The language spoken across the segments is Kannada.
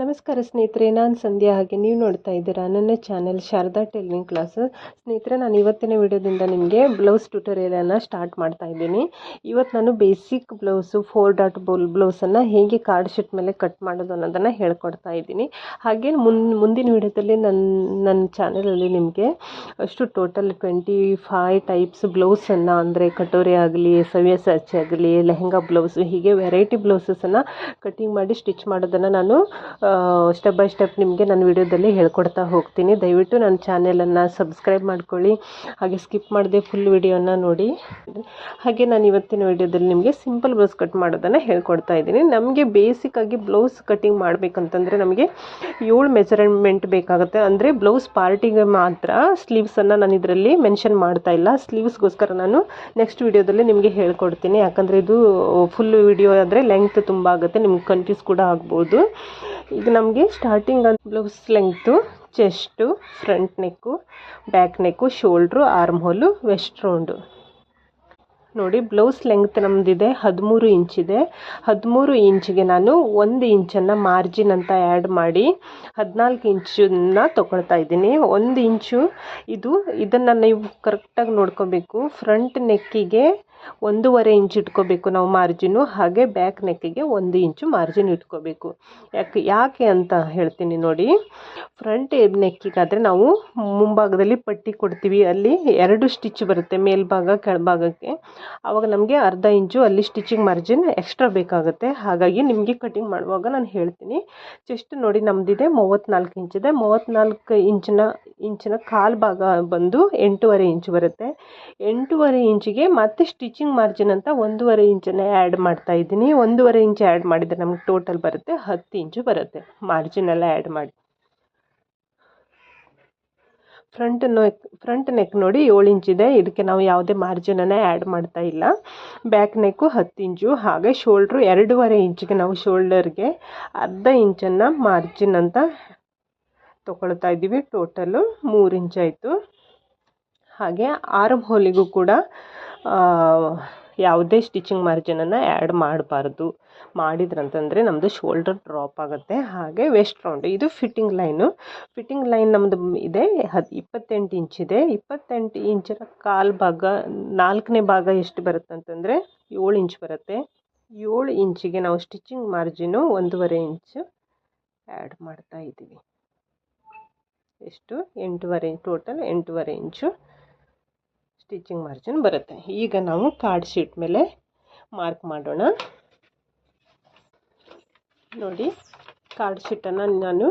ನಮಸ್ಕಾರ ಸ್ನೇಹಿತರೆ, ನಾನು ಸಂಧ್ಯಾ ಹಾಗೆ ನೀವು ನೋಡ್ತಾ ಇದ್ದೀರಾ ನನ್ನ ಚಾನೆಲ್ ಶಾರದಾ ಟೈಲರಿಂಗ್ ಕ್ಲಾಸ್ ಸ್ನೇಹಿತರೆ, ನಾನು ಇವತ್ತಿನ ವಿಡಿಯೋದಿಂದ ನಿಮಗೆ ಬ್ಲೌಸ್ ಟ್ಯೂಟೋರಿಯಲನ್ನು ಸ್ಟಾರ್ಟ್ ಮಾಡ್ತಾ ಇದ್ದೀನಿ. ಇವತ್ತು ನಾನು basic blouse four dot bowl ಬ್ಲೌಸನ್ನು ಹೇಗೆ ಕಾರ್ಡ್ ಶೀಟ್ ಮೇಲೆ ಕಟ್ ಮಾಡೋದು ಅನ್ನೋದನ್ನು ಹೇಳ್ಕೊಡ್ತಾ ಇದ್ದೀನಿ. ಹಾಗೆ ಮುನ್, ಮುಂದಿನ ವಿಡಿಯೋದಲ್ಲಿ ನನ್ನ ನನ್ನ ಚಾನಲಲ್ಲಿ ನಿಮಗೆ ಅಷ್ಟು ಟೋಟಲ್ ಟ್ವೆಂಟಿ ಫೈವ್ ಟೈಪ್ಸ್ ಬ್ಲೌಸನ್ನು ಅಂದರೆ ಕಟೋರಿ ಆಗಲಿ ಸವ್ಯಸಾಚಿ ಆಗಲಿ, ಲೆಹೆಂಗಾ ಬ್ಲೌಸು ಹೀಗೆ ವೆರೈಟಿ ಬ್ಲೌಸಸನ್ನು ಕಟ್ಟಿಂಗ್ ಮಾಡಿ ಸ್ಟಿಚ್ ಮಾಡೋದನ್ನು ನಾನು ಸ್ಟೆಪ್ ಬೈ ಸ್ಟೆಪ್ ನಿಮಗೆ ನನ್ನ ವಿಡಿಯೋದಲ್ಲಿ ಹೇಳ್ಕೊಡ್ತಾ ಹೋಗ್ತೀನಿ. ದಯವಿಟ್ಟು ನನ್ನ ಚಾನೆಲನ್ನು ಸಬ್ಸ್ಕ್ರೈಬ್ ಮಾಡ್ಕೊಳ್ಳಿ. ಹಾಗೆ ಸ್ಕಿಪ್ ಮಾಡದೆ ಫುಲ್ ವಿಡಿಯೋನ ನೋಡಿ. ಹಾಗೆ ನಾನು ಇವತ್ತಿನ ವಿಡಿಯೋದಲ್ಲಿ ನಿಮಗೆ ಸಿಂಪಲ್ ಬ್ಲೌಸ್ ಕಟ್ ಮಾಡೋದನ್ನು ಹೇಳ್ಕೊಡ್ತಾ ಇದ್ದೀನಿ. ನಮಗೆ ಬೇಸಿಕ್ಕಾಗಿ ಬ್ಲೌಸ್ ಕಟಿಂಗ್ ಮಾಡಬೇಕಂತಂದರೆ ನಮಗೆ ಏಳು ಮೆಜರ್ಮೆಂಟ್ ಬೇಕಾಗುತ್ತೆ. ಅಂದರೆ ಬ್ಲೌಸ್ ಪಾರ್ಟಿಗೆ ಮಾತ್ರ ಸ್ಲೀವ್ಸನ್ನು ನಾನು ಇದರಲ್ಲಿ ಮೆನ್ಷನ್ ಮಾಡ್ತಾ ಇಲ್ಲ. ಸ್ಲೀವ್ಸ್ಗೋಸ್ಕರ ನಾನು ನೆಕ್ಸ್ಟ್ ವಿಡಿಯೋದಲ್ಲಿ ನಿಮಗೆ ಹೇಳ್ಕೊಡ್ತೀನಿ. ಯಾಕಂದರೆ ಇದು ಫುಲ್ ವಿಡಿಯೋ ಆದರೆ ಲೆಂತ್ ತುಂಬ ಆಗುತ್ತೆ. ನಿಮ್ಗೆ ಕನ್ಫ್ಯೂಸ್ ಕೂಡ ಆಗ್ಬೋದು. ಈಗ ನಮಗೆ starting blouse length chest front neck back neck shoulder armhole waist round ನೋಡಿ ಬ್ಲೌಸ್ ಲೆಂಗ್ತ್ ನಮ್ಮದಿದೆ ಹದಿಮೂರು ಇಂಚಿದೆ ಹದಿಮೂರು ಇಂಚಿಗೆ ನಾನು ಒಂದು ಇಂಚನ್ನು ಮಾರ್ಜಿನ್ ಅಂತ ಆ್ಯಡ್ ಮಾಡಿ ಹದಿನಾಲ್ಕು ಇಂಚನ್ನು ತೊಗೊಳ್ತಾ ಇದ್ದೀನಿ. ಒಂದು ಇಂಚು ಇದು ಇದನ್ನು ನೀವು ಕರೆಕ್ಟಾಗಿ ನೋಡ್ಕೋಬೇಕು. ಫ್ರಂಟ್ ನೆಕ್ಕಿಗೆ ಒಂದೂವರೆ ಇಂಚ್ ಇಟ್ಕೋಬೇಕು ನಾವು ಮಾರ್ಜಿನು ಹಾಗೆ ಬ್ಯಾಕ್ ನೆಕ್ಕಿಗೆ ಒಂದು ಇಂಚು ಮಾರ್ಜಿನ್ ಇಟ್ಕೋಬೇಕು. ಯಾಕೆ ಯಾಕೆ ಅಂತ ಹೇಳ್ತೀನಿ ನೋಡಿ ಫ್ರಂಟ್ ನೆಕ್ಕಿಗಾದರೆ ನಾವು ಮುಂಭಾಗದಲ್ಲಿ ಪಟ್ಟಿ ಕೊಡ್ತೀವಿ, ಅಲ್ಲಿ ಎರಡು ಸ್ಟಿಚ್ ಬರುತ್ತೆ ಮೇಲ್ಭಾಗ, ಕೆಳಭಾಗಕ್ಕೆ. ಆವಾಗ ನಮಗೆ ಅರ್ಧ ಇಂಚು ಅಲ್ಲಿ ಸ್ಟಿಚಿಂಗ್ ಮಾರ್ಜಿನ್ ಎಕ್ಸ್ಟ್ರಾ ಬೇಕಾಗುತ್ತೆ. ಹಾಗಾಗಿ ನಿಮಗೆ ಕಟಿಂಗ್ ಮಾಡುವಾಗ ನಾನು ಹೇಳ್ತೀನಿ ಚೆಸ್ಟ್ ನೋಡಿ ನಮ್ಮದಿದೆ ಮೂವತ್ತ್ನಾಲ್ಕು ಇಂಚಿದೆ ಮೂವತ್ತ್ನಾಲ್ಕು ಇಂಚಿನ ಇಂಚಿನ ಕಾಲು ಭಾಗ ಬಂದು ಎಂಟೂವರೆ ಇಂಚು ಬರುತ್ತೆ. ಎಂಟೂವರೆ ಇಂಚಿಗೆ ಮತ್ತೆ ಸ್ಟಿಚಿಂಗ್ ಮಾರ್ಜಿನ್ ಅಂತ ಒಂದೂವರೆ ಇಂಚನ್ನು ಆ್ಯಡ್ ಮಾಡ್ತಾ ಇದ್ದೀನಿ. ಒಂದೂವರೆ ಇಂಚ್ ಆ್ಯಡ್ ಮಾಡಿದರೆ ನಮ್ಗೆ ಟೋಟಲ್ ಬರುತ್ತೆ, ಹತ್ತು ಇಂಚು ಬರುತ್ತೆ ಮಾರ್ಜಿನ್ ಎಲ್ಲ ಆ್ಯಡ್ ಮಾಡಿ. ಫ್ರಂಟ್ ನೆಕ್ ಫ್ರಂಟ್ ನೆಕ್ ನೋಡಿ ಏಳು ಇಂಚಿದೆ ಇದಕ್ಕೆ ನಾವು ಯಾವುದೇ ಮಾರ್ಜಿನನ್ನು ಆ್ಯಡ್ ಮಾಡ್ತಾ ಇಲ್ಲ. ಬ್ಯಾಕ್ ನೆಕ್ಕು ಹತ್ತು ಇಂಚು, ಹಾಗೆ ಶೋಲ್ಡ್ರು ಎರಡೂವರೆ ಇಂಚಿಗೆ ನಾವು ಶೋಲ್ಡರ್ಗೆ ಅರ್ಧ ಇಂಚನ್ನು ಮಾರ್ಜಿನ್ ಅಂತ ತೊಗೊಳ್ತಾ ಇದ್ದೀವಿ ಟೋಟಲು ಮೂರು ಇಂಚಾಯಿತು ಹಾಗೆ ಆರ್ಮ್ ಹೋಲಿಗೂ ಕೂಡ ಯಾವುದೇ ಸ್ಟಿಚಿಂಗ್ ಮಾರ್ಜಿನನ್ನು ಆ್ಯಡ್ ಮಾಡಬಾರ್ದು. ಮಾಡಿದ್ರಂತಂದರೆ ನಮ್ಮದು ಶೋಲ್ಡರ್ ಡ್ರಾಪ್ ಆಗುತ್ತೆ. ಹಾಗೆ ವೆಸ್ಟ್ ರೌಂಡ್ ಇದು ಫಿಟ್ಟಿಂಗ್ ಲೈನು ಫಿಟ್ಟಿಂಗ್ ಲೈನ್ ನಮ್ಮದು ಇದೆ. ಹದ್, ಇಪ್ಪತ್ತೆಂಟು ಇಂಚಿದೆ ಇಪ್ಪತ್ತೆಂಟು ಇಂಚರ ಕಾಲು ಭಾಗ, ನಾಲ್ಕನೇ ಭಾಗ ಎಷ್ಟು ಬರುತ್ತೆ ಅಂತಂದರೆ ಏಳು ಇಂಚ್ ಬರುತ್ತೆ. ಏಳು ಇಂಚಿಗೆ ನಾವು ಸ್ಟಿಚಿಂಗ್ ಮಾರ್ಜಿನು ಒಂದೂವರೆ ಇಂಚ್ ಆ್ಯಡ್ ಮಾಡ್ತಾ ಇದ್ದೀವಿ. ಎಷ್ಟು? ಎಂಟೂವರೆ ಟೋಟಲ್ ಎಂಟೂವರೆ ಇಂಚು. ಸ್ಟಿಚಿಂಗ್ ಮಾರ್ಜಿನ್ ಬರುತ್ತೆ. ಈಗ ನಾವು ಕಾರ್ಡ್ ಶೀಟ್ ಮೇಲೆ ಮಾರ್ಕ್ ಮಾಡೋಣ. ನೋಡಿ ಕಾರ್ಡ್ ಶೀಟನ್ನು ನಾನು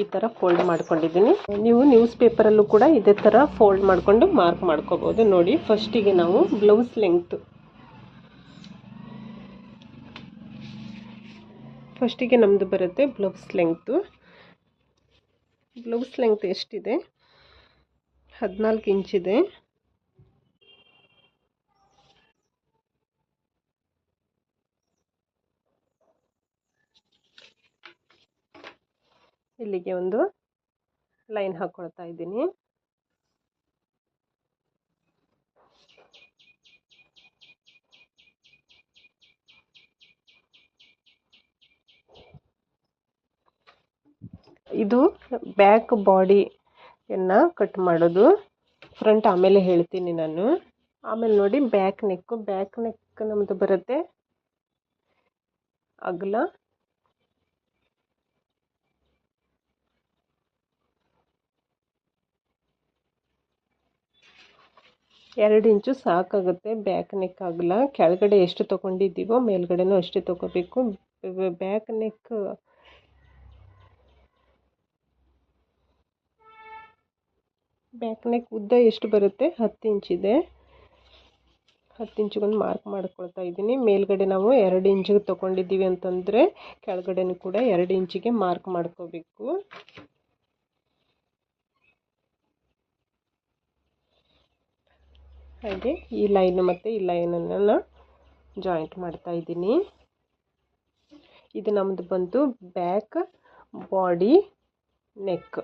ಈ ಥರ ಫೋಲ್ಡ್ ಮಾಡ್ಕೊಂಡಿದ್ದೀನಿ. ನೀವು ನ್ಯೂಸ್ ಪೇಪರಲ್ಲೂ ಕೂಡ ಇದೇ ಥರ ಫೋಲ್ಡ್ ಮಾಡಿಕೊಂಡು ಮಾರ್ಕ್ ಮಾಡ್ಕೋಬೋದು. ನೋಡಿ ಫಸ್ಟಿಗೆ ನಾವು ಬ್ಲೌಸ್ ಲೆಂಗ್ತು ಫಸ್ಟಿಗೆ ನಮ್ಮದು ಬರುತ್ತೆ ಬ್ಲೌಸ್ ಲೆಂಗ್ತು ಬ್ಲೌಸ್ ಲೆಂಗ್ತ್ ಎಷ್ಟಿದೆ? ಹದಿನಾಲ್ಕು ಇಂಚಿದೆ. ಇಲ್ಲಿಗೆ ಒಂದು ಲೈನ್ ಹಾಕ್ಕೊಳ್ತಾ ಇದ್ದೀನಿ. ಇದು ಬ್ಯಾಕ್ ಬಾಡಿಯನ್ನು ಕಟ್ ಮಾಡೋದು. ಫ್ರಂಟ್ ಆಮೇಲೆ ಹೇಳ್ತೀನಿ ನಾನು. ಆಮೇಲೆ ನೋಡಿ ಬ್ಯಾಕ್ ನೆಕ್ಕು. ಬ್ಯಾಕ್ ನೆಕ್ ನಮ್ಮದು ಬರುತ್ತೆ ಅಗಲ. ಎರಡು ಇಂಚು ಸಾಕಾಗುತ್ತೆ ಬ್ಯಾಕ್ ನೆಕ್ ಆಗಲ್ಲ ಕೆಳಗಡೆ ಎಷ್ಟು ತೊಗೊಂಡಿದ್ದೀವೋ ಮೇಲ್ಗಡೆನೂ ಅಷ್ಟೇ ತೊಗೋಬೇಕು. ಬ್ಯಾಕ್ ನೆಕ್ ಬ್ಯಾಕ್ ನೆಕ್ ಉದ್ದ ಎಷ್ಟು ಬರುತ್ತೆ? ಹತ್ತು ಇಂಚಿದೆ ಹತ್ತು ಇಂಚಿಗೊಂದು ಮಾರ್ಕ್ ಮಾಡ್ಕೊಳ್ತಾ ಇದ್ದೀನಿ. ಮೇಲ್ಗಡೆ ನಾವು ಎರಡು ಇಂಚಿಗೆ ತೊಗೊಂಡಿದ್ದೀವಿ ಅಂತಂದರೆ ಕೆಳಗಡೆನೂ ಕೂಡ ಎರಡು ಇಂಚಿಗೆ ಮಾರ್ಕ್ ಮಾಡ್ಕೋಬೇಕು. ಹಾಗೆ ಈ ಲೈನು ಮತ್ತು ಈ ಲೈನನ್ನು ಜಾಯಿಂಟ್ ಮಾಡ್ತಾ ಇದ್ದೀನಿ. ಇದು ನಮ್ಮದು ಬಂತು ಬ್ಯಾಕ್ ಬಾಡಿ ನೆಕ್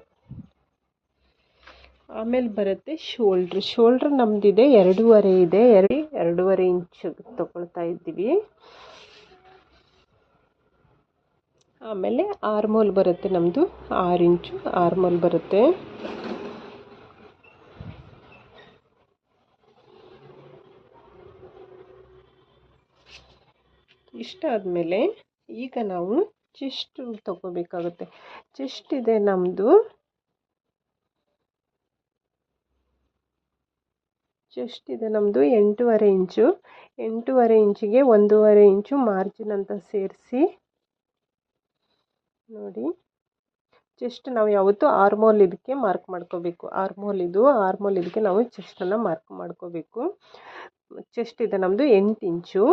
ಆಮೇಲೆ ಬರುತ್ತೆ ಶೋಲ್ಡ್ರ್ ಶೋಲ್ಡ್ರ್ ನಮ್ಮದಿದೆ ಎರಡೂವರೆ ಇದೆ. ಎರಡು ಎರಡೂವರೆ ಇಂಚ್ ತೊಗೊಳ್ತಾ ಇದ್ದೀವಿ. ಆಮೇಲೆ ಆರ್ಮೋಲ್ ಬರುತ್ತೆ ನಮ್ಮದು ಆರು ಇಂಚು ಆರ್ಮೋಲ್ ಬರುತ್ತೆ. ಇಷ್ಟಾದಮೇಲೆ ಈಗ ನಾವು ಚೆಸ್ಟ್ ತಗೋಬೇಕಾಗುತ್ತೆ. ಚೆಸ್ಟ್ ಇದೆ ನಮ್ಮದು ಚೆಸ್ಟ್ ಇದೆ ನಮ್ಮದು ಎಂಟೂವರೆ ಇಂಚು. ಎಂಟೂವರೆ ಇಂಚಿಗೆ ಒಂದೂವರೆ ಇಂಚು ಮಾರ್ಜಿನ್ ಅಂತ ಸೇರಿಸಿ ನೋಡಿ. ಚೆಸ್ಟ್ ನಾವು ಯಾವತ್ತೂ ಆರ್ಮೋಲ್ ಇದಕ್ಕೆ ಮಾರ್ಕ್ ಮಾಡ್ಕೋಬೇಕು. ಆರ್ಮೋಲ್ ಇದು, ಆರ್ಮೋಲ್ ಇದಕ್ಕೆ ನಾವು ಚೆಸ್ಟನ್ನು ಮಾರ್ಕ್ ಮಾಡ್ಕೋಬೇಕು. ಚೆಸ್ಟ್ ಇದೆ ನಮ್ಮದು ಎಂಟು ಇಂಚು.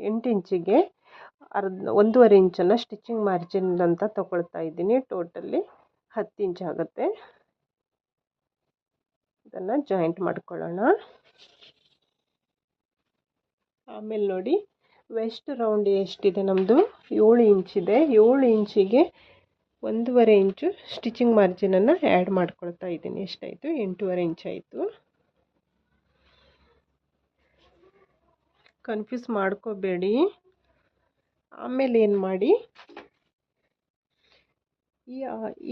ಎಂಟು ಇಂಚಿಗೆ ಅರ್ಧ, ಒಂದೂವರೆ ಇಂಚನ್ನು ಸ್ಟಿಚಿಂಗ್ ಮಾರ್ಜಿನ್ ಅಂತ ತಗೊಳ್ತಾ ಇದ್ದೀನಿ. ಟೋಟಲಿ ಹತ್ತು ಇಂಚ್ ಆಗುತ್ತೆ. ಇದನ್ನು ಜಾಯಿಂಟ್ ಮಾಡ್ಕೊಳ್ಳೋಣ. ಆಮೇಲೆ ನೋಡಿ, ವೆಸ್ಟ್ ರೌಂಡ್ ಎಷ್ಟಿದೆ ನಮ್ಮದು ಏಳು ಇಂಚಿದೆ ಏಳು ಇಂಚಿಗೆ ಒಂದೂವರೆ ಇಂಚು ಸ್ಟಿಚಿಂಗ್ ಮಾರ್ಜಿನನ್ನು ಆ್ಯಡ್ ಮಾಡ್ಕೊಳ್ತಾ ಇದ್ದೀನಿ. ಎಷ್ಟಾಯಿತು? ಎಂಟೂವರೆ ಇಂಚ್ ಆಯಿತು. ಕನ್ಫ್ಯೂಸ್ ಮಾಡ್ಕೋಬೇಡಿ. ಆಮೇಲೆ ಏನು ಮಾಡಿ?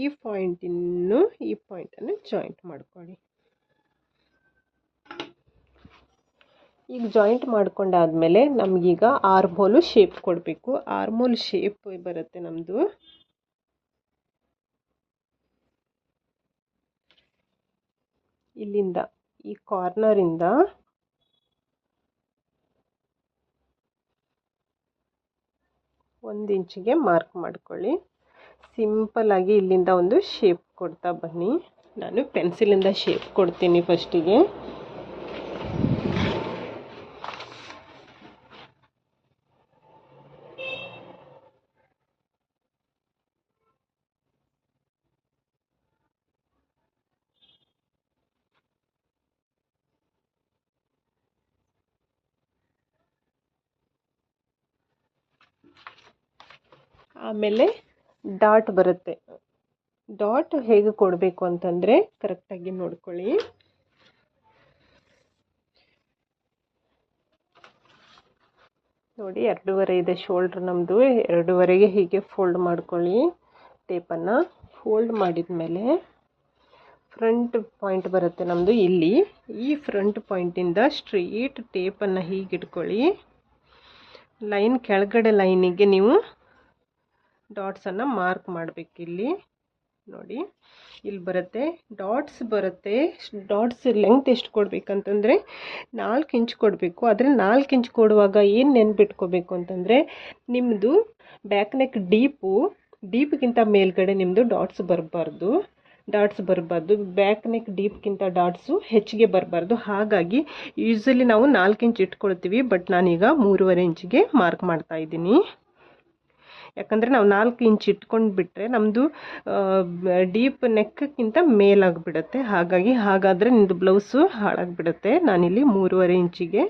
ಈ ಪಾಯಿಂಟಿನ್ನು ಈ ಪಾಯಿಂಟನ್ನು ಜಾಯಿಂಟ್ ಮಾಡ್ಕೊಳ್ಳಿ. ಈಗ ಜಾಯಿಂಟ್ ಮಾಡ್ಕೊಂಡಾದಮೇಲೆ ನಮಗೀಗ ಆರ್ಮೋಲು ಶೇಪ್ ಕೊಡಬೇಕು. ಆರ್ಮೋಲ್ ಶೇಪ್ ಬರುತ್ತೆ ನಮ್ಮದು ಇಲ್ಲಿಂದ ಈ ಕಾರ್ನರಿಂದ ಒಂದು ಇಂಚಿಗೆ ಮಾರ್ಕ್ ಮಾಡ್ಕೊಳ್ಳಿ. ಸಿಂಪಲ್ಲಾಗಿ ಇಲ್ಲಿಂದ ಒಂದು ಶೇಪ್ ಕೊಡ್ತಾ ಬನ್ನಿ. ನಾನು ಪೆನ್ಸಿಲಿಂದ ಶೇಪ್ ಕೊಡ್ತೀನಿ ಫಸ್ಟಿಗೆ. ಆಮೇಲೆ ಡಾಟ್ ಬರುತ್ತೆ. ಡಾಟ್ ಹೇಗೆ ಕೊಡಬೇಕು ಅಂತಂದರೆ ಕರೆಕ್ಟಾಗಿ ನೋಡ್ಕೊಳ್ಳಿ. ನೋಡಿ ಎರಡೂವರೆ ಇದೆ ಶೋಲ್ಡ್ರ್ ನಮ್ಮದು ಎರಡೂವರೆಗೆ ಹೀಗೆ ಫೋಲ್ಡ್ ಮಾಡ್ಕೊಳ್ಳಿ. ಟೇಪನ್ನು ಫೋಲ್ಡ್ ಮಾಡಿದ ಮೇಲೆ ಫ್ರಂಟ್ ಪಾಯಿಂಟ್ ಬರುತ್ತೆ ನಮ್ಮದು ಇಲ್ಲಿ. ಈ ಫ್ರಂಟ್ ಪಾಯಿಂಟಿಂದ ಸ್ಟ್ರೈಟ್ ಟೇಪನ್ನು ಹೀಗೆ ಇಟ್ಕೊಳ್ಳಿ ಲೈನ್ ಕೆಳಗಡೆ ಲೈನಿಗೆ ನೀವು ಡಾಟ್ಸನ್ನು ಮಾರ್ಕ್ ಮಾಡಬೇಕು ಇಲ್ಲಿ. ನೋಡಿ, ಇಲ್ಲಿ ಬರುತ್ತೆ ಡಾಟ್ಸ್ ಬರುತ್ತೆ ಡಾಟ್ಸ್ ಲೆಂತ್ ಎಷ್ಟು ಕೊಡಬೇಕಂತಂದರೆ ನಾಲ್ಕು ಇಂಚ್ ಕೊಡಬೇಕು. ಆದರೆ ನಾಲ್ಕು ಇಂಚ್ ಕೊಡುವಾಗ ಏನು ನೆನ್ಪಿಟ್ಕೋಬೇಕು ಅಂತಂದರೆ ನಿಮ್ಮದು ಬ್ಯಾಕ್ ನೆಕ್ ಡೀಪು ಡೀಪ್ಗಿಂತ ಮೇಲ್ಗಡೆ ನಿಮ್ಮದು ಡಾಟ್ಸ್ ಬರಬಾರ್ದು. ಡಾಟ್ಸ್ ಬರಬಾರ್ದು. ಬ್ಯಾಕ್ ನೆಕ್ ಡೀಪ್ಗಿಂತ ಡಾಟ್ಸು ಹೆಚ್ಚಿಗೆ ಬರಬಾರ್ದು. ಹಾಗಾಗಿ ಯೂಸಲಿ ನಾವು ನಾಲ್ಕು ಇಂಚ್ ಇಟ್ಕೊಳ್ತೀವಿ ಬಟ್ ನಾನೀಗ ಮೂರುವರೆ ಇಂಚಿಗೆ ಮಾರ್ಕ್ ಮಾಡ್ತಾ ಇದ್ದೀನಿ. ಯಾಕಂದರೆ ನಾವು ನಾಲ್ಕು ಇಂಚ್ ಇಟ್ಕೊಂಡು ಬಿಟ್ಟರೆ ನಮ್ಮದು ಡೀಪ್ ನೆಕ್ಕಿಂತ ಮೇಲಾಗಿಬಿಡುತ್ತೆ. ಹಾಗಾಗಿ ಹಾಗಾದರೆ ನಿಮ್ಮದು ಬ್ಲೌಸು ಹಾಳಾಗಿಬಿಡುತ್ತೆ. ನಾನಿಲ್ಲಿ ಮೂರುವರೆ ಇಂಚಿಗೆ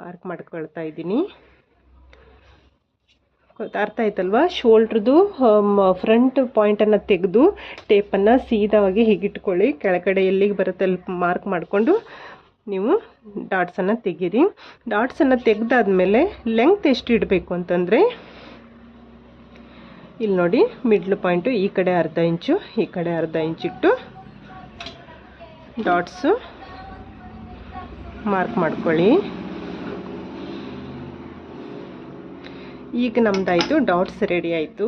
ಮಾರ್ಕ್ ಮಾಡ್ಕೊಳ್ತಾ ಇದ್ದೀನಿ. ಅರ್ಥ ಆಯ್ತಲ್ವಾ? ಶೋಲ್ಡ್ರದು ಫ್ರಂಟ್ ಪಾಯಿಂಟನ್ನು ತೆಗೆದು ಟೇಪನ್ನು ಸೀದಾವಾಗಿ ಹೀಗಿಟ್ಕೊಳ್ಳಿ ಕೆಳಗಡೆ ಎಲ್ಲಿಗೆ ಬರುತ್ತೆ ಅಲ್ಲಿ ಮಾರ್ಕ್ ಮಾಡಿಕೊಂಡು ನೀವು ಡಾಟ್ಸನ್ನು ತೆಗೀರಿ. ಡಾಟ್ಸನ್ನು ತೆಗೆದಾದ್ಮೇಲೆ ಲೆಂತ್ ಎಷ್ಟು ಇಡಬೇಕು ಅಂತಂದರೆ ಇಲ್ಲಿ ನೋಡಿ ಮಿಡ್ಲ್ ಪಾಯಿಂಟು ಈ ಕಡೆ ಅರ್ಧ ಇಂಚು, ಈ ಕಡೆ ಅರ್ಧ ಇಂಚಿಟ್ಟು ಡಾಟ್ಸು ಮಾರ್ಕ್ ಮಾಡ್ಕೊಳ್ಳಿ. ಈಗ ನಮ್ಮದಾಯಿತು ಡಾಟ್ಸ್ ರೆಡಿ ಆಯಿತು.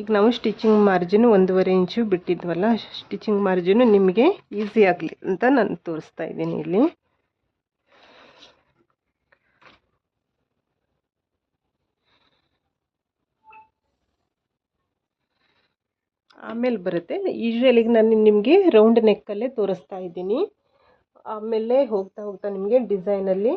ಈಗ ನಾವು ಸ್ಟಿಚಿಂಗ್ ಮಾರ್ಜಿನು ಒಂದೂವರೆ ಇಂಚು ಬಿಟ್ಟಿದ್ವಲ್ಲ ಸ್ಟಿಚಿಂಗ್ ಮಾರ್ಜಿನ್ ನಿಮಗೆ ಈಸಿ ಆಗಲಿ ಅಂತ ನಾನು ತೋರಿಸ್ತಾ ಇದ್ದೀನಿ ಇಲ್ಲಿ. ಆಮೇಲೆ ಬರುತ್ತೆ. ಯೂಶ್ವಲಿಗೆ ನಾನು ನಿಮಗೆ ರೌಂಡ್ ನೆಕ್ಕಲ್ಲೇ ತೋರಿಸ್ತಾ ಇದ್ದೀನಿ. ಆಮೇಲೆ ಹೋಗ್ತಾ ಹೋಗ್ತಾ ನಿಮಗೆ ಡಿಸೈನಲ್ಲಿ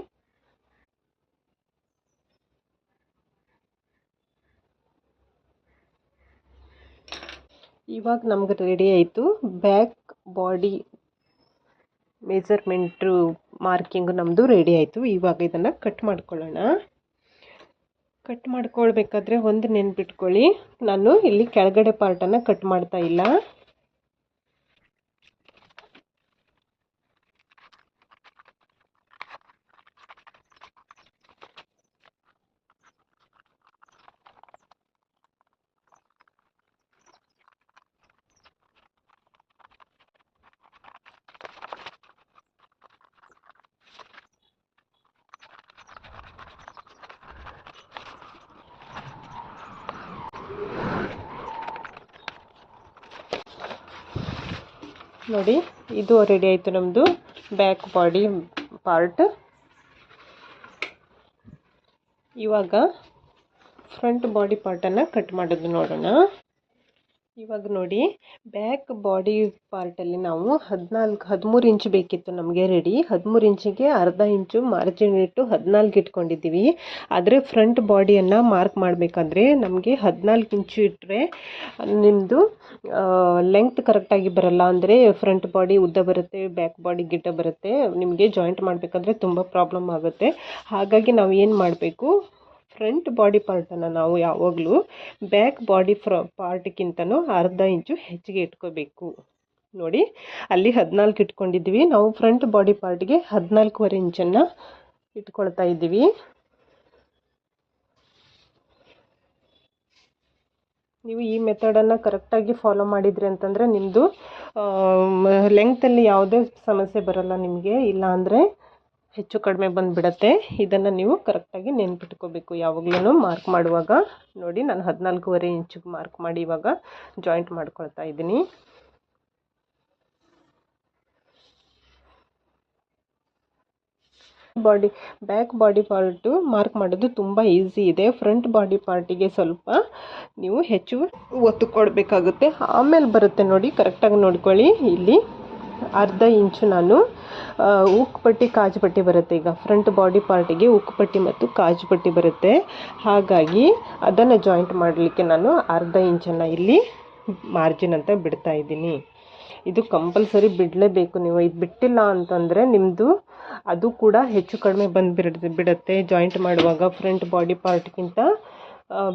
ಇವಾಗ ನಮ್ಗೆ ರೆಡಿ ಆಯಿತು. ಬ್ಯಾಕ್ ಬಾಡಿ ಮೆಜರ್ಮೆಂಟು ಮಾರ್ಕಿಂಗ್ ನಮ್ಮದು ರೆಡಿ ಆಯಿತು. ಇವಾಗ ಇದನ್ನು ಕಟ್ ಮಾಡ್ಕೊಳ್ಳೋಣ. ಕಟ್ ಮಾಡ್ಕೊಳ್ಬೇಕಾದ್ರೆ ಒಂದು ನೆನ್ಪಿಟ್ಕೊಳ್ಳಿ. ನಾನು ಇಲ್ಲಿ ಕೆಳಗಡೆ ಪಾರ್ಟನ್ನು ಕಟ್ ಮಾಡ್ತಾ ಇಲ್ಲ. ನೋಡಿ, ಇದು ರೆಡಿ ಆಯಿತು ನಮ್ಮದು ಬ್ಯಾಕ್ ಬಾಡಿ ಪಾರ್ಟ್ ಇವಾಗ ಫ್ರಂಟ್ ಬಾಡಿ ಪಾರ್ಟನ್ನು ಕಟ್ ಮಾಡೋದು ನೋಡೋಣ. ಇವಾಗ ನೋಡಿ ಬ್ಯಾಕ್ ಬಾಡಿ ಪಾರ್ಟಲ್ಲಿ ನಾವು ಹದಿನಾಲ್ಕು, ಹದಿಮೂರು ಇಂಚು ಬೇಕಿತ್ತು ನಮಗೆ ರೆಡಿ ಹದಿಮೂರು ಇಂಚಿಗೆ ಅರ್ಧ ಇಂಚು ಮಾರ್ಜಿನ್ ಇಟ್ಟು ಹದಿನಾಲ್ಕು ಇಟ್ಕೊಂಡಿದ್ದೀವಿ. ಆದರೆ ಫ್ರಂಟ್ ಬಾಡಿಯನ್ನು ಮಾರ್ಕ್ ಮಾಡಬೇಕಂದ್ರೆ ನಮಗೆ ಹದಿನಾಲ್ಕು ಇಂಚು ಇಟ್ಟರೆ ನಿಮ್ಮದು ಲೆಂತ್ ಕರೆಕ್ಟಾಗಿ ಬರಲ್ಲ. ಅಂದರೆ ಫ್ರಂಟ್ ಬಾಡಿ ಉದ್ದ ಬರುತ್ತೆ ಬ್ಯಾಕ್ ಬಾಡಿ ಗಿಡ್ಡ ಬರುತ್ತೆ, ನಿಮಗೆ ಜಾಯಿಂಟ್ ಮಾಡಬೇಕಂದ್ರೆ ತುಂಬ ಪ್ರಾಬ್ಲಮ್ ಆಗುತ್ತೆ. ಹಾಗಾಗಿ ನಾವು ಏನು ಮಾಡಬೇಕು ಫ್ರಂಟ್ ಬಾಡಿ ಪಾರ್ಟನ್ನು ನಾವು ಯಾವಾಗಲೂ ಬ್ಯಾಕ್ ಬಾಡಿ ಫ್ರ, ಪಾರ್ಟ್ಗಿಂತನೂ ಅರ್ಧ ಇಂಚು ಹೆಚ್ಚಿಗೆ ಇಟ್ಕೋಬೇಕು. ನೋಡಿ, ಅಲ್ಲಿ ಹದಿನಾಲ್ಕು ಇಟ್ಕೊಂಡಿದ್ವಿ ನಾವು ಫ್ರಂಟ್ ಬಾಡಿ ಪಾರ್ಟ್ಗೆ ಹದಿನಾಲ್ಕೂವರೆ ಇಂಚನ್ನು ಇಟ್ಕೊಳ್ತಾ ಇದ್ದೀವಿ. ನೀವು ಈ ಮೆಥಡನ್ನು ಕರೆಕ್ಟಾಗಿ ಫಾಲೋ ಮಾಡಿದ್ರಿ ಅಂತಂದರೆ ನಿಮ್ಮದು ಲೆಂಗ್ತಲ್ಲಿ ಯಾವುದೇ ಸಮಸ್ಯೆ ಬರಲ್ಲ ನಿಮಗೆ. ಇಲ್ಲ ಅಂದರೆ ಹೆಚ್ಚು ಕಡಿಮೆ ಬಂದುಬಿಡತ್ತೆ. ಇದನ್ನು ನೀವು ಕರೆಕ್ಟಾಗಿ ನೆನ್ಪಿಟ್ಕೋಬೇಕು. ಯಾವಾಗ್ಲೂ ಮಾರ್ಕ್ ಮಾಡುವಾಗ. ನೋಡಿ, ನಾನು ಹದಿನಾಲ್ಕೂವರೆ ಇಂಚಿಗೆ ಮಾರ್ಕ್ ಮಾಡಿ ಇವಾಗ ಜಾಯಿಂಟ್ ಮಾಡ್ಕೊಳ್ತಾ ಇದ್ದೀನಿ. Body back body part mark ಮಾಡೋದು ತುಂಬ ಈಸಿ ಇದೆ. ಫ್ರಂಟ್ ಬಾಡಿ ಪಾರ್ಟಿಗೆ ಸ್ವಲ್ಪ ನೀವು ಹೆಚ್ಚು ಒತ್ತು ಕೊಡಬೇಕಾಗುತ್ತೆ. ಆಮೇಲೆ ಬರುತ್ತೆ ನೋಡಿ ಕರೆಕ್ಟಾಗಿ ನೋಡ್ಕೊಳ್ಳಿ ಇಲ್ಲಿ. ಅರ್ಧ ಇಂಚು ನಾನು ಉಕ್ಕು ಪಟ್ಟಿ ಕಾಜು ಪಟ್ಟಿ ಬರುತ್ತೆ. ಈಗ ಫ್ರಂಟ್ ಬಾಡಿ ಪಾರ್ಟಿಗೆ ಉಕ್ಕು ಪಟ್ಟಿ ಮತ್ತು ಕಾಜು ಪಟ್ಟಿ ಬರುತ್ತೆ. ಹಾಗಾಗಿ ಅದನ್ನು ಜಾಯಿಂಟ್ ಮಾಡಲಿಕ್ಕೆ ನಾನು ಅರ್ಧ ಇಂಚನ್ನು ಇಲ್ಲಿ ಮಾರ್ಜಿನ್ ಅಂತ ಬಿಡ್ತಾ ಇದ್ದೀನಿ. ಇದು ಕಂಪಲ್ಸರಿ ಬಿಡಲೇಬೇಕು ನೀವು. ಇದು ಬಿಟ್ಟಿಲ್ಲ ಅಂತಂದರೆ ನಿಮ್ಮದು ಅದು ಕೂಡ ಹೆಚ್ಚು ಕಡಿಮೆ ಬಂದುಬಿಡ ಬಿಡುತ್ತೆ. ಜಾಯಿಂಟ್ ಮಾಡುವಾಗ ಫ್ರಂಟ್ ಬಾಡಿ ಪಾರ್ಟ್ಗಿಂತ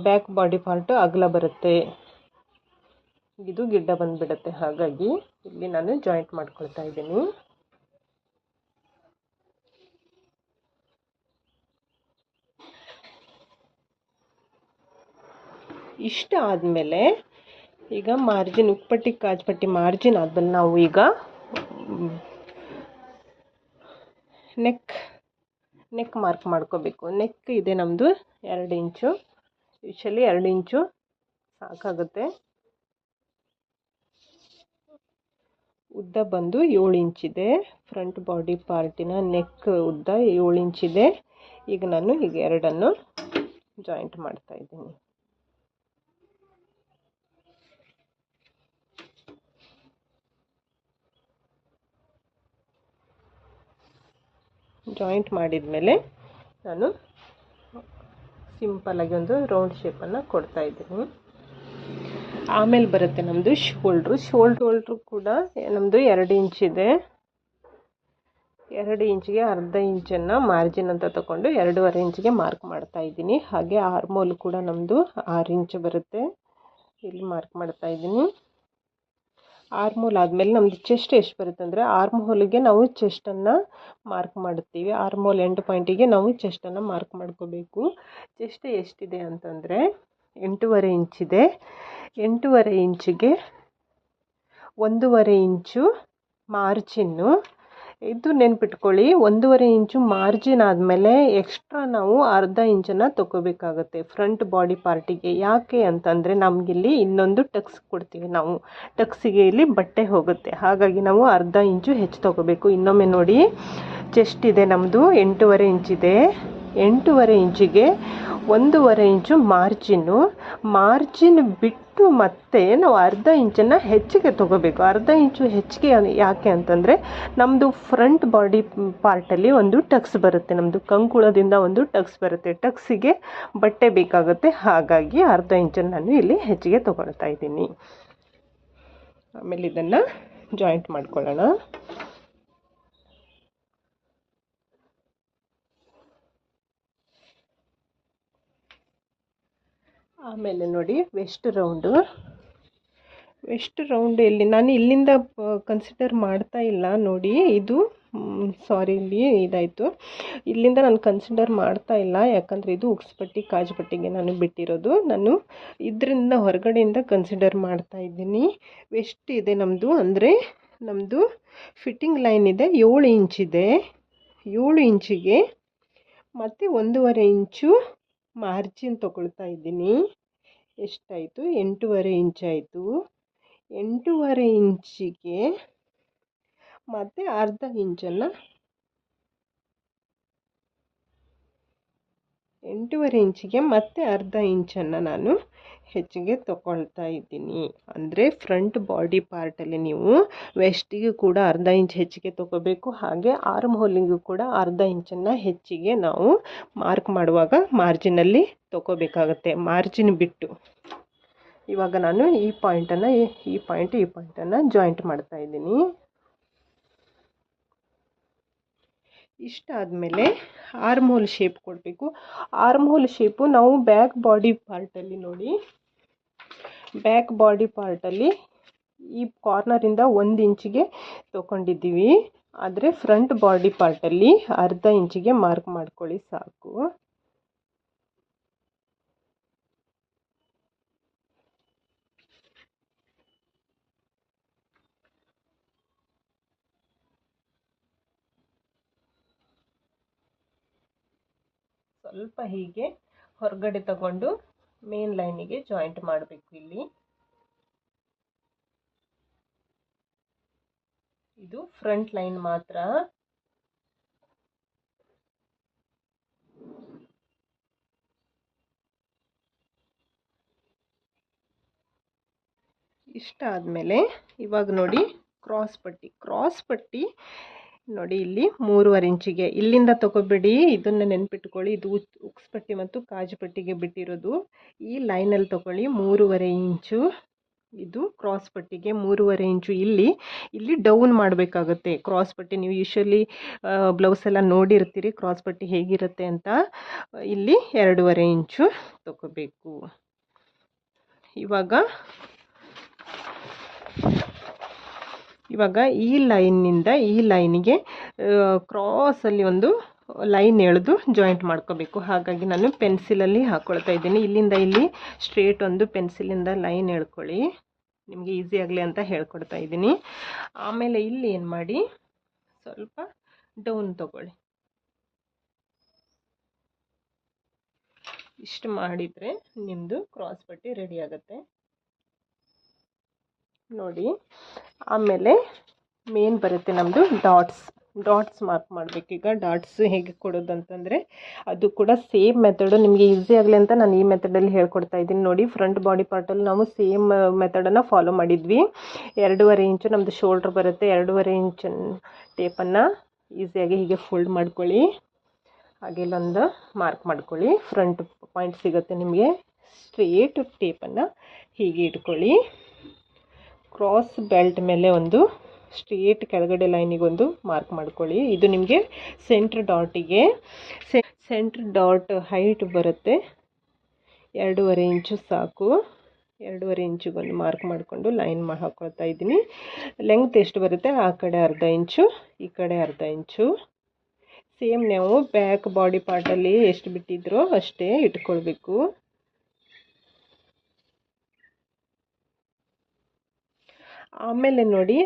ಬ್ಯಾಕ್ ಬಾಡಿ ಪಾರ್ಟ್ ಅಗಲ ಬರುತ್ತೆ. ಇದು ಗಿಡ್ಡ ಬಂದ್ಬಿಡುತ್ತೆ. ಹಾಗಾಗಿ ಇಲ್ಲಿ ನಾನು ಜಾಯಿಂಟ್ ಮಾಡ್ಕೊಳ್ತಾ ಇದ್ದೀನಿ. ಇಷ್ಟ ಆದಮೇಲೆ ಈಗ ಮಾರ್ಜಿನ್ ಉಪ್ಪಟ್ಟಿ, ಕಾಜ್ಪಟ್ಟಿ ಮಾರ್ಜಿನ್ ಆದಮೇಲೆ ನಾವು ಈಗ ನೆಕ್ ನೆಕ್ ಮಾರ್ಕ್ ಮಾಡ್ಕೋಬೇಕು. ನೆಕ್ ಇದೆ ನಮ್ಮದು ಎರಡು ಇಂಚು. ಯೂಶಲಿ ಎರಡು ಇಂಚು ಸಾಕಾಗುತ್ತೆ. ಉದ್ದ ಬಂದು ಏಳು ಇಂಚಿದೆ ಫ್ರಂಟ್ ಬಾಡಿ ಪಾರ್ಟಿನ ನೆಕ್ ಉದ್ದ ಏಳು ಇಂಚಿದೆ ಈಗ ನಾನು ಈಗ ಎರಡನ್ನು ಜಾಯಿಂಟ್ ಮಾಡ್ತಾ ಇದ್ದೀನಿ. ಜಾಯಿಂಟ್ ಮಾಡಿದ ಮೇಲೆ ನಾನು ಆಗಿ ಒಂದು ರೌಂಡ್ ಶೇಪನ್ನು ಕೊಡ್ತಾ ಇದ್ದೀನಿ. ಆಮೇಲೆ ಬರುತ್ತೆ ನಮ್ಮದು ಶೋಲ್ಡ್ರು ಶೋಲ್ಡ್ರು ಕೂಡ ನಮ್ಮದು ಎರಡು ಇಂಚಿದೆ ಎರಡು ಇಂಚಿಗೆ ಅರ್ಧ ಇಂಚನ್ನು ಮಾರ್ಜಿನ್ ಅಂತ ತಗೊಂಡು ಎರಡೂವರೆ ಇಂಚಿಗೆ ಮಾರ್ಕ್ ಮಾಡ್ತಾ ಇದ್ದೀನಿ. ಹಾಗೆ ಆರ್ಮೋಲ್ ಕೂಡ ನಮ್ಮದು ಆರು ಇಂಚು ಬರುತ್ತೆ. ಇಲ್ಲಿ ಮಾರ್ಕ್ ಮಾಡ್ತಾ ಇದ್ದೀನಿ. ಆರ್ಮೋಲ್ ಆದಮೇಲೆ ನಮ್ಮದು ಚೆಸ್ಟ್ ಎಷ್ಟು ಬರುತ್ತೆ ಅಂದರೆ ಆರ್ಮೋಲ್ಗೆ ನಾವು ಚೆಸ್ಟನ್ನು ಮಾರ್ಕ್ ಮಾಡುತ್ತೀವಿ. ಆರ್ಮೋಲ್ ಎಂಟು ಪಾಯಿಂಟಿಗೆ ನಾವು ಚೆಸ್ಟನ್ನು ಮಾರ್ಕ್ ಮಾಡ್ಕೋಬೇಕು. ಚೆಸ್ಟ್ ಎಷ್ಟಿದೆ ಅಂತಂದರೆ ಎಂಟೂವರೆ ಇಂಚಿದೆ. ಎಂಟೂವರೆ ಇಂಚಿಗೆ ಒಂದೂವರೆ ಇಂಚು ಮಾರ್ಜಿನ್ನು. ಇದು ನೆನ್ಪಿಟ್ಕೊಳ್ಳಿ, ಒಂದೂವರೆ ಇಂಚು ಮಾರ್ಜಿನ್ ಆದಮೇಲೆ ಎಕ್ಸ್ಟ್ರಾ ನಾವು ಅರ್ಧ ಇಂಚನ್ನು ತೊಗೋಬೇಕಾಗತ್ತೆ ಫ್ರಂಟ್ ಬಾಡಿ ಪಾರ್ಟಿಗೆ. ಯಾಕೆ ಅಂತಂದರೆ ನಮಗಿಲ್ಲಿ ಇನ್ನೊಂದು ಟಕ್ಸ್ ಕೊಡ್ತೀವಿ ನಾವು. ಟಕ್ಸಿಗೆ ಇಲ್ಲಿ ಬಟ್ಟೆ ಹೋಗುತ್ತೆ. ಹಾಗಾಗಿ ನಾವು ಅರ್ಧ ಇಂಚು ಹೆಚ್ಚು ತೊಗೋಬೇಕು. ಇನ್ನೊಮ್ಮೆ ನೋಡಿ, ಚೆಸ್ಟ್ ಇದೆ ನಮ್ಮದು ಎಂಟೂವರೆ ಇಂಚಿದೆ. ಎಂಟೂವರೆ ಇಂಚಿಗೆ ಒಂದೂವರೆ ಇಂಚು ಮಾರ್ಜಿನ್ನು. ಮಾರ್ಜಿನ್ ಬಿಟ್ಟು ಮತ್ತೆ ನಾವು ಅರ್ಧ ಇಂಚನ್ನು ಹೆಚ್ಚಿಗೆ ತೊಗೋಬೇಕು. ಅರ್ಧ ಇಂಚು ಹೆಚ್ಚಿಗೆ ಯಾಕೆ ಅಂತಂದರೆ ನಮ್ಮದು ಫ್ರಂಟ್ ಬಾಡಿ ಪಾರ್ಟಲ್ಲಿ ಒಂದು ಟಕ್ಸ್ ಬರುತ್ತೆ. ನಮ್ಮದು ಕಂಕುಳದಿಂದ ಒಂದು ಟಕ್ಸ್ ಬರುತ್ತೆ. ಟಕ್ಸಿಗೆ ಬಟ್ಟೆ ಬೇಕಾಗುತ್ತೆ. ಹಾಗಾಗಿ ಅರ್ಧ ಇಂಚನ್ನು ನಾನು ಇಲ್ಲಿ ಹೆಚ್ಚಿಗೆ ತೊಗೊಳ್ತಾ ಇದ್ದೀನಿ. ಆಮೇಲೆ ಇದನ್ನು ಜಾಯಿಂಟ್ ಮಾಡ್ಕೊಳ್ಳೋಣ. ಆಮೇಲೆ ನೋಡಿ ವೆಸ್ಟ್ ರೌಂಡು ವೆಸ್ಟ್ ರೌಂಡ್ ಇಲ್ಲಿ ನಾನು ಇಲ್ಲಿಂದ ಕನ್ಸಿಡರ್ ಮಾಡ್ತಾ ಇಲ್ಲ. ನೋಡಿ, ಇದು ಸಾರಿ ಇಲ್ಲಿ ಇದಾಯಿತು. ಇಲ್ಲಿಂದ ನಾನು ಕನ್ಸಿಡರ್ ಮಾಡ್ತಾ ಇಲ್ಲ. ಯಾಕಂದರೆ ಇದು ಉಕ್ಸ್ಪಟ್ಟಿ ಕಾಜುಪಟ್ಟಿಗೆ ನಾನು ಬಿಟ್ಟಿರೋದು. ನಾನು ಇದರಿಂದ ಹೊರಗಡೆಯಿಂದ ಕನ್ಸಿಡರ್ ಮಾಡ್ತಾ ಇದ್ದೀನಿ. ವೆಸ್ಟ್ ಇದೆ ನಮ್ಮದು ಅಂದರೆ ನಮ್ಮದು ಫಿಟ್ಟಿಂಗ್ ಲೈನ್ ಇದೆ. ಏಳು ಇಂಚಿದೆ ಏಳು ಇಂಚಿಗೆ ಮತ್ತು ಒಂದೂವರೆ ಇಂಚು ಮಾರ್ಜಿನ್ ತೊಗೊಳ್ತಾ ಇದ್ದೀನಿ. ಎಷ್ಟಾಯಿತು? ಎಂಟೂವರೆ ಇಂಚಾಯಿತು ಎಂಟೂವರೆ ಇಂಚಿಗೆ ಮತ್ತು ಅರ್ಧ ಇಂಚನ್ನು ಎಂಟೂವರೆ ಇಂಚಿಗೆ ಮತ್ತೆ ಅರ್ಧ ಇಂಚನ್ನು ನಾನು ಹೆಚ್ಚಿಗೆ ತೊಗೊಳ್ತಾ ಇದ್ದೀನಿ. ಅಂದರೆ ಫ್ರಂಟ್ ಬಾಡಿ ಪಾರ್ಟಲ್ಲಿ ನೀವು ವೆಸ್ಟಿಗೂ ಕೂಡ ಅರ್ಧ ಇಂಚ್ ಹೆಚ್ಚಿಗೆ ತೊಗೋಬೇಕು. ಹಾಗೆ ಆರ್ಮ್ ಹೋಲಿಗೂ ಕೂಡ ಅರ್ಧ ಇಂಚನ್ನು ಹೆಚ್ಚಿಗೆ ನಾವು ಮಾರ್ಕ್ ಮಾಡುವಾಗ ಮಾರ್ಜಿನಲ್ಲಿ ತೊಗೋಬೇಕಾಗತ್ತೆ. ಮಾರ್ಜಿನ್ ಬಿಟ್ಟು. ಇವಾಗ ನಾನು ಈ ಪಾಯಿಂಟನ್ನು ಈ ಪಾಯಿಂಟ್ ಈ ಪಾಯಿಂಟನ್ನು ಜಾಯಿಂಟ್ ಮಾಡ್ತಾ ಇದ್ದೀನಿ. ಇಷ್ಟಾದಮೇಲೆ ಆರ್ಮ್ ಹೋಲ್ ಶೇಪ್ ಕೊಡಬೇಕು. ಆರ್ಮ್ ಹೋಲ್ ಶೇಪು ನಾವು ಬ್ಯಾಕ್ ಬಾಡಿ ಪಾರ್ಟಲ್ಲಿ ನೋಡಿ. ಬ್ಯಾಕ್ ಬಾಡಿ ಪಾರ್ಟಲ್ಲಿ ಈ ಕಾರ್ನರಿಂದ ಒಂದು ಇಂಚಿಗೆ ತೊಗೊಂಡಿದ್ದೀವಿ. ಆದರೆ ಫ್ರಂಟ್ ಬಾಡಿ ಪಾರ್ಟಲ್ಲಿ ಅರ್ಧ ಇಂಚಿಗೆ ಮಾರ್ಕ್ ಮಾಡ್ಕೊಳ್ಳಿ ಸಾಕು. ಸ್ವಲ್ಪ ಹೀಗೆ ಹೊರಗಡೆ ತಗೊಂಡು ಮೇನ್ ಲೈನಿಗೆ ಜಾಯಿಂಟ್ ಮಾಡಬೇಕು ಇಲ್ಲಿ. ಇದು ಫ್ರಂಟ್ ಲೈನ್ ಮಾತ್ರ. ಇಷ್ಟ ಆದಮೇಲೆ ಇವಾಗ ನೋಡಿ ಕ್ರಾಸ್ ಪಟ್ಟಿ. ಕ್ರಾಸ್ ಪಟ್ಟಿ ನೋಡಿ ಇಲ್ಲಿ ಮೂರುವರೆ ಇಂಚಿಗೆ. ಇಲ್ಲಿಂದ ತಗೋಬೇಡಿ, ಇದನ್ನು ನೆನ್ಪಿಟ್ಕೊಳ್ಳಿ. ಇದು ಉಕ್ಸ್ ಪಟ್ಟಿ ಮತ್ತು ಕಾಜು ಪಟ್ಟಿಗೆ ಬಿಟ್ಟಿರೋದು. ಈ ಲೈನಲ್ಲಿ ತಗೊಳ್ಳಿ, ಮೂರುವರೆ ಇಂಚು. ಇದು ಕ್ರಾಸ್ ಪಟ್ಟಿಗೆ ಮೂರುವರೆ ಇಂಚು. ಇಲ್ಲಿ ಇಲ್ಲಿ ಡೌನ್ ಮಾಡಬೇಕಾಗುತ್ತೆ ಕ್ರಾಸ್ ಪಟ್ಟಿ ನೀವು ಯೂಶ್ವಲಿ ಬ್ಲೌಸ್ ಎಲ್ಲ ನೋಡಿರ್ತೀರಿ ಕ್ರಾಸ್ ಪಟ್ಟಿ ಹೇಗಿರುತ್ತೆ ಅಂತ. ಇಲ್ಲಿ ಎರಡೂವರೆ ಇಂಚು ತಗೋಬೇಕು. ಇವಾಗ ಇವಾಗ ಈ ಲೈನಿಂದ ಈ ಲೈನಿಗೆ ಕ್ರಾಸಲ್ಲಿ ಒಂದು ಲೈನ್ ಎಳೆದು ಜಾಯಿಂಟ್ ಮಾಡ್ಕೋಬೇಕು. ಹಾಗಾಗಿ ನಾನು ಪೆನ್ಸಿಲಲ್ಲಿ ಹಾಕ್ಕೊಳ್ತಾ ಇದ್ದೀನಿ. ಇಲ್ಲಿಂದ ಇಲ್ಲಿ ಸ್ಟ್ರೇಟ್ ಒಂದು ಪೆನ್ಸಿಲಿಂದ ಲೈನ್ ಎಳ್ಕೊಳ್ಳಿ. ನಿಮಗೆ ಈಸಿ ಆಗಲಿ ಅಂತ ಹೇಳ್ಕೊಡ್ತಾ ಇದ್ದೀನಿ. ಆಮೇಲೆ ಇಲ್ಲಿ ಏನು ಮಾಡಿ, ಸ್ವಲ್ಪ ಡೌನ್ ತಗೊಳ್ಳಿ. ಇಷ್ಟು ಮಾಡಿದರೆ ನಿಮ್ಮದು ಕ್ರಾಸ್ ಪಟ್ಟಿ ರೆಡಿ ಆಗುತ್ತೆ. ನೋಡಿ ಆಮೇಲೆ ಮೇನ್ ಬರುತ್ತೆ ನಮ್ಮದು ಡಾಟ್ಸ್ ಡಾಟ್ಸ್ ಮಾರ್ಕ್ ಮಾಡಬೇಕು. ಈಗ ಡಾಟ್ಸ್ ಹೇಗೆ ಕೊಡೋದು ಅಂತಂದರೆ ಅದು ಕೂಡ ಸೇಮ್ ಮೆಥಡು ನಿಮಗೆ ಈಸಿ ಆಗಲಿ ಅಂತ ನಾನು ಈ ಮೆಥಡಲ್ಲಿ ಹೇಳ್ಕೊಡ್ತಾ ಇದ್ದೀನಿ. ನೋಡಿ ಫ್ರಂಟ್ ಬಾಡಿ ಪಾರ್ಟಲ್ಲಿ ನಾವು ಸೇಮ್ ಮೆಥಡನ್ನು ಫಾಲೋ ಮಾಡಿದ್ವಿ. ಎರಡೂವರೆ ಇಂಚು ನಮ್ಮದು ಶೋಲ್ಡ್ರ್ ಬರುತ್ತೆ. ಎರಡೂವರೆ ಇಂಚ್ ಟೇಪನ್ನು ಈಸಿಯಾಗಿ ಹೀಗೆ ಫೋಲ್ಡ್ ಮಾಡ್ಕೊಳ್ಳಿ. ಹಾಗೆ ಇಲ್ಲೊಂದು ಮಾರ್ಕ್ ಮಾಡ್ಕೊಳ್ಳಿ. ಫ್ರಂಟ್ ಪಾಯಿಂಟ್ ಸಿಗುತ್ತೆ ನಿಮಗೆ. ಸ್ಟ್ರೇಟ್ ಟೇಪನ್ನು ಹೀಗೆ ಇಟ್ಕೊಳ್ಳಿ. ಕ್ರಾಸ್ ಬೆಲ್ಟ್ ಮೇಲೆ ಒಂದು ಸ್ಟ್ರೇಟ್ ಕೆಳಗಡೆ ಲೈನಿಗೊಂದು ಮಾರ್ಕ್ ಮಾಡ್ಕೊಳ್ಳಿ. ಇದು ನಿಮಗೆ ಸೆಂಟ್ರ್ ಡಾಟಿಗೆ ಸೆಂಟ್ರ್ ಡಾಟ್ ಹೈಟ್ ಬರುತ್ತೆ. ಎರಡೂವರೆ ಇಂಚು ಸಾಕು. ಎರಡೂವರೆ ಇಂಚಿಗೊಂದು ಮಾರ್ಕ್ ಮಾಡಿಕೊಂಡು ಲೈನ್ ಮಾಡಿ ಹಾಕ್ಕೊಳ್ತಾ ಇದ್ದೀನಿ. ಲೆಂಗ್ತ್ ಎಷ್ಟು ಬರುತ್ತೆ? ಆ ಕಡೆ ಅರ್ಧ ಇಂಚು, ಈ ಕಡೆ ಅರ್ಧ ಇಂಚು. ಸೇಮ್ ನಾವು ಬ್ಯಾಕ್ ಬಾಡಿ ಪಾರ್ಟಲ್ಲಿ ಎಷ್ಟು ಬಿಟ್ಟಿದ್ರೋ ಅಷ್ಟೇ ಇಟ್ಕೊಳ್ಬೇಕು. ಆಮೇಲೆ ನೋಡಿ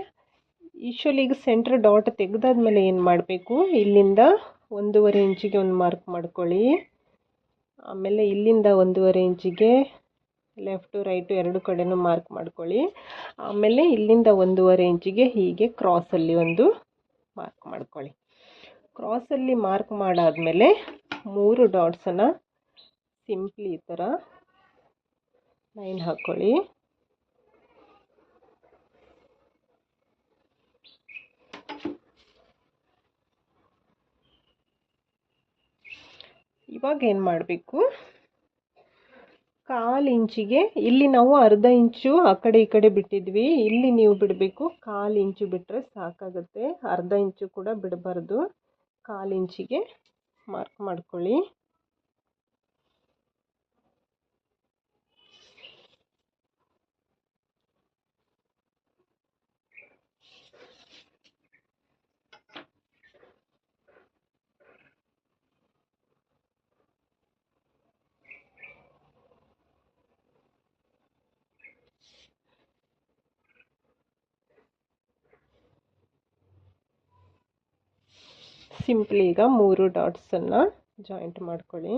ಈಗ ಸೆಂಟ್ರ್ ಡಾಟ್ ತೆಗೆದಾದ್ಮೇಲೆ ಏನು ಮಾಡಬೇಕು? ಇಲ್ಲಿಂದ ಒಂದೂವರೆ ಇಂಚಿಗೆ ಒಂದು ಮಾರ್ಕ್ ಮಾಡ್ಕೊಳ್ಳಿ. ಆಮೇಲೆ ಇಲ್ಲಿಂದ ಒಂದೂವರೆ ಇಂಚಿಗೆ ಲೆಫ್ಟು ರೈಟು ಎರಡು ಕಡೆನೂ ಮಾರ್ಕ್ ಮಾಡ್ಕೊಳ್ಳಿ. ಆಮೇಲೆ ಇಲ್ಲಿಂದ ಒಂದೂವರೆ ಇಂಚಿಗೆ ಹೀಗೆ ಕ್ರಾಸಲ್ಲಿ ಒಂದು ಮಾರ್ಕ್ ಮಾಡ್ಕೊಳ್ಳಿ. ಕ್ರಾಸಲ್ಲಿ ಮಾರ್ಕ್ ಮಾಡಾದಮೇಲೆ ಮೂರು ಡಾಟ್ಸನ್ನು ಸಿಂಪ್ಲಿ ಈ ಥರ ಲೈನ್ ಹಾಕ್ಕೊಳ್ಳಿ ಇವಾಗ ಏನು ಮಾಡಬೇಕು? ಕಾಲು ಇಂಚಿಗೆ, ಇಲ್ಲಿ ನಾವು ಅರ್ಧ ಇಂಚು ಆ ಕಡೆ ಈ ಕಡೆ ಬಿಟ್ಟಿದ್ವಿ. ಇಲ್ಲಿ ನೀವು ಬಿಡಬೇಕು. ಕಾಲು ಇಂಚು ಬಿಟ್ಟರೆ ಸಾಕಾಗುತ್ತೆ. ಅರ್ಧ ಇಂಚು ಕೂಡ ಬಿಡಬಾರ್ದು. ಕಾಲು ಇಂಚಿಗೆ ಮಾರ್ಕ್ ಮಾಡ್ಕೊಳ್ಳಿ. ಸಿಂಪ್ಲಿ ಈಗ ಮೂರು ಡಾಟ್ಸನ್ನು ಜಾಯಿಂಟ್ ಮಾಡ್ಕೊಳ್ಳಿ.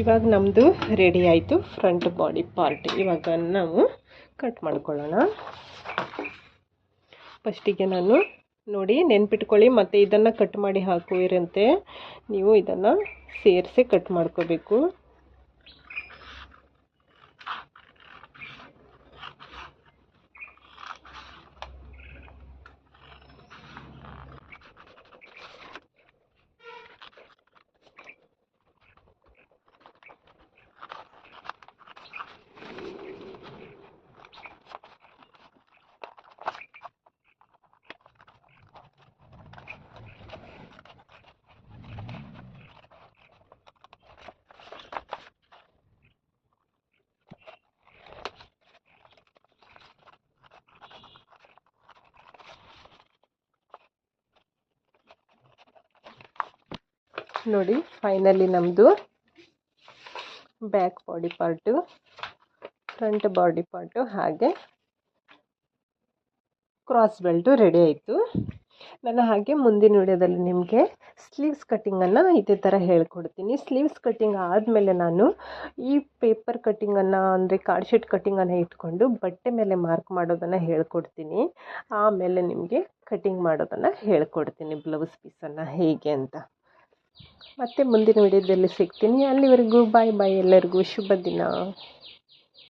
ಇವಾಗ ನಮ್ಮದು ರೆಡಿ ಆಯಿತು ಫ್ರಂಟ್ ಬಾಡಿ ಪಾರ್ಟ್ ಇವಾಗ ನಾವು ಕಟ್ ಮಾಡ್ಕೊಳ್ಳೋಣ. ಫಸ್ಟಿಗೆ ನಾನು ನೋಡಿ ನೆನ್ಪಿಟ್ಕೊಳ್ಳಿ, ಮತ್ತು ಇದನ್ನು ಕಟ್ ಮಾಡಿ ಹಾಕುವಿರಂತೆ. ನೀವು ಇದನ್ನು ಸೇರಿಸಿ ಕಟ್ ಮಾಡ್ಕೋಬೇಕು. ನೋಡಿ ಫೈನಲಿ ನಮ್ಮದು back body part front body part ಹಾಗೆ ಕ್ರಾಸ್ ಬೆಲ್ಟು ರೆಡಿ ಆಯಿತು. ನಾನು ಹಾಗೆ ಮುಂದಿನ ವಿಡಿಯೋದಲ್ಲಿ ನಿಮಗೆ ಸ್ಲೀವ್ಸ್ ಕಟ್ಟಿಂಗನ್ನು ಇದೇ ಥರ ಹೇಳ್ಕೊಡ್ತೀನಿ. ಸ್ಲೀವ್ಸ್ ಕಟ್ಟಿಂಗ್ ಆದಮೇಲೆ ನಾನು ಈ ಪೇಪರ್ ಕಟ್ಟಿಂಗನ್ನು ಅಂದರೆ ಕಾರ್ಡ್ ಶೀಟ್ ಕಟ್ಟಿಂಗನ್ನು ಇಟ್ಕೊಂಡು ಬಟ್ಟೆ ಮೇಲೆ ಮಾರ್ಕ್ ಮಾಡೋದನ್ನು ಹೇಳ್ಕೊಡ್ತೀನಿ. ಆಮೇಲೆ ನಿಮಗೆ ಕಟ್ಟಿಂಗ್ ಮಾಡೋದನ್ನು ಹೇಳ್ಕೊಡ್ತೀನಿ ಬ್ಲೌಸ್ ಪೀಸನ್ನು ಹೇಗೆ ಅಂತ. ಮತ್ತೆ ಮುಂದಿನ ವಿಡಿಯೋದಲ್ಲಿ ಸಿಗ್ತೀನಿ. ಅಲ್ಲಿವರೆಗೂ ಬಾಯ್ ಬಾಯ್ ಎಲ್ಲರಿಗೂ ಶುಭ ದಿನ.